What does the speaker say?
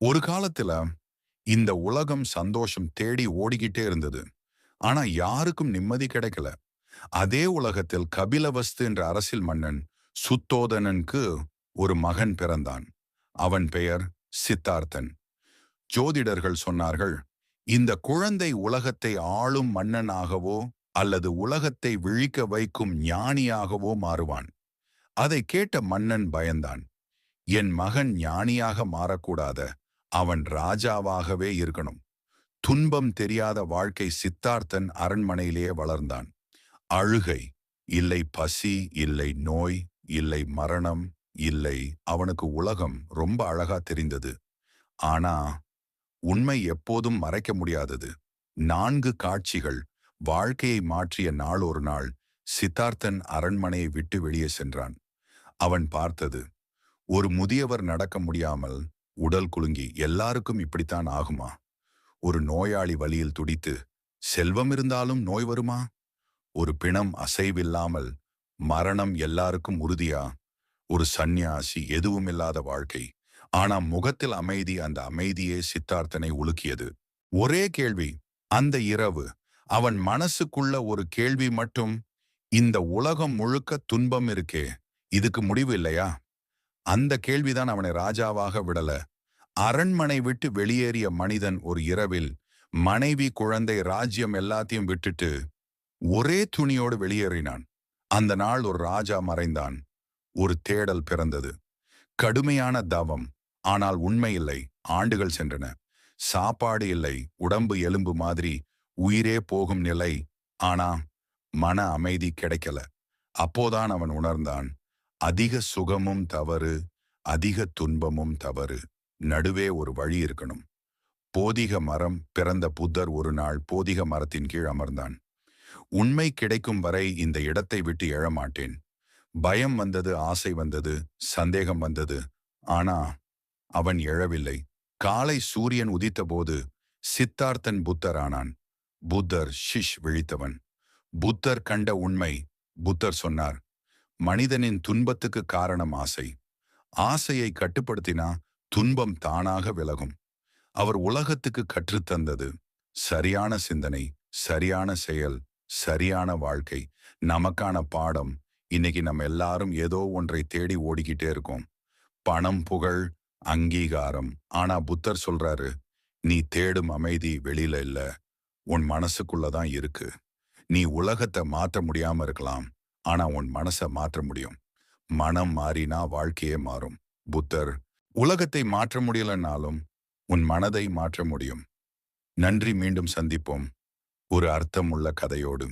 ஒரு காலத்துல இந்த உலகம் சந்தோஷம் தேடி ஓடிக்கிட்டே இருந்தது. ஆனா யாருக்கும் நிம்மதி கிடைக்கல. அதே உலகத்தில் கபிலவஸ்து என்ற அரசியல் மன்னன் சுத்தோதனனுக்கு ஒரு மகன் பிறந்தான். அவன் பெயர் சித்தார்த்தன். ஜோதிடர்கள் சொன்னார்கள் இந்த குழந்தை உலகத்தை ஆளும் மன்னனாகவோ அல்லது உலகத்தை விழிக்க வைக்கும் ஞானியாகவோ மாறுவான். அதை கேட்ட மன்னன் பயந்தான். என் மகன் ஞானியாக மாறக்கூடாத அவன் ராஜாவாகவே இருக்கணும். துன்பம் தெரியாத வாழ்க்கை சித்தார்த்தன் அரண்மனையிலேயே வளர்ந்தான். அழுகை இல்லை பசி இல்லை நோய் இல்லை மரணம் இல்லை அவனுக்கு உலகம் ரொம்ப அழகா தெரிந்தது. ஆனா உண்மை எப்போதும் மறைக்க முடியாதது. நான்கு காட்சிகள் வாழ்க்கையை மாற்றிய நாள் ஒரு நாள் சித்தார்த்தன் அரண்மனையை விட்டு வெளியே சென்றான். அவன் பார்த்தது ஒரு முதியவர் நடக்க முடியாமல் உடல் குலுங்கி எல்லாருக்கும் இப்படித்தான் ஆகுமா? ஒரு நோயாளி வழியில் துடித்து செல்வம் இருந்தாலும் நோய் வருமா? ஒரு பிணம் அசைவில்லாமல் மரணம் எல்லாருக்கும் உறுதியா? ஒரு சந்நியாசி எதுவும் இல்லாத வாழ்க்கை. ஆனா முகத்தில் அமைதி அந்த அமைதியே சித்தார்த்தனை உலுக்கியது. ஒரே கேள்வி அந்த இரவு அவன் மனசுக்குள்ள ஒரு கேள்வி மட்டும் இந்த உலகம் முழுக்க துன்பம் இருக்கே இதுக்கு முடிவு இல்லையா? அந்த கேள்விதான் அவனை ராஜாவாக விடல. அரண்மனை விட்டு வெளியேறிய மனிதன் ஒரு இரவில் மனைவி குழந்தை ராஜ்யம் எல்லாத்தையும் விட்டுட்டு ஒரே துணியோடு வெளியேறினான். அந்த நாள் ஒரு ராஜா மறைந்தான். ஒரு தேடல் பிறந்தது. கடுமையான தவம். ஆனால் உண்மை இல்லை. ஆண்டுகள் சென்றன. சாப்பாடு இல்லை. உடம்பு எலும்பு மாதிரி உயிரே போகும் நிலை. ஆனா மன அமைதி கிடைக்கல. அப்போதான் அவன் உணர்ந்தான். அதிக சுகமும் தவறு அதிக துன்பமும் தவறு நடுவே ஒரு வழி இருக்கணும். போதிக மரம் பிறந்த புத்தர் ஒரு நாள் போதிக மரத்தின் கீழ் அமர்ந்தான். உண்மை கிடைக்கும் வரை இந்த இடத்தை விட்டு எழமாட்டேன் பயம் வந்தது ஆசை வந்தது சந்தேகம் வந்தது. ஆனா அவன் எழவில்லை. காலை சூரியன் உதித்தபோது சித்தார்த்தன் புத்தரானான். புத்தர் ஷிஷ் விழித்தவன். புத்தர் கண்ட உண்மை புத்தர் சொன்னார் மனிதனின் துன்பத்துக்கு காரணம் ஆசை. ஆசையை கட்டுப்படுத்தினா துன்பம் தானாக விலகும். அவர் உலகத்துக்கு கற்றுத்தந்தது சரியான சிந்தனை சரியான செயல் சரியான வாழ்க்கை நமக்கான பாடம். இன்னைக்கு நம்ம எல்லாரும் ஏதோ ஒன்றை தேடி ஓடிக்கிட்டே இருக்கோம். பணம் புகழ் அங்கீகாரம். ஆனா புத்தர் சொல்றாரு நீ தேடும் அமைதி வெளியில இல்ல. உன் மனசுக்குள்ளதான் இருக்கு. நீ உலகத்தை மாற்ற முடியாம இருக்கலாம். ஆனா உன் மனசை மாற்ற முடியும். மனம் மாறினா வாழ்க்கையே மாறும். புத்தர் உலகத்தை மாற்ற முடியலன்னாலும் உன் மனதை மாற்ற முடியும். நன்றி மீண்டும் சந்திப்போம். ஒரு அர்த்தமுள்ள கதையோடு.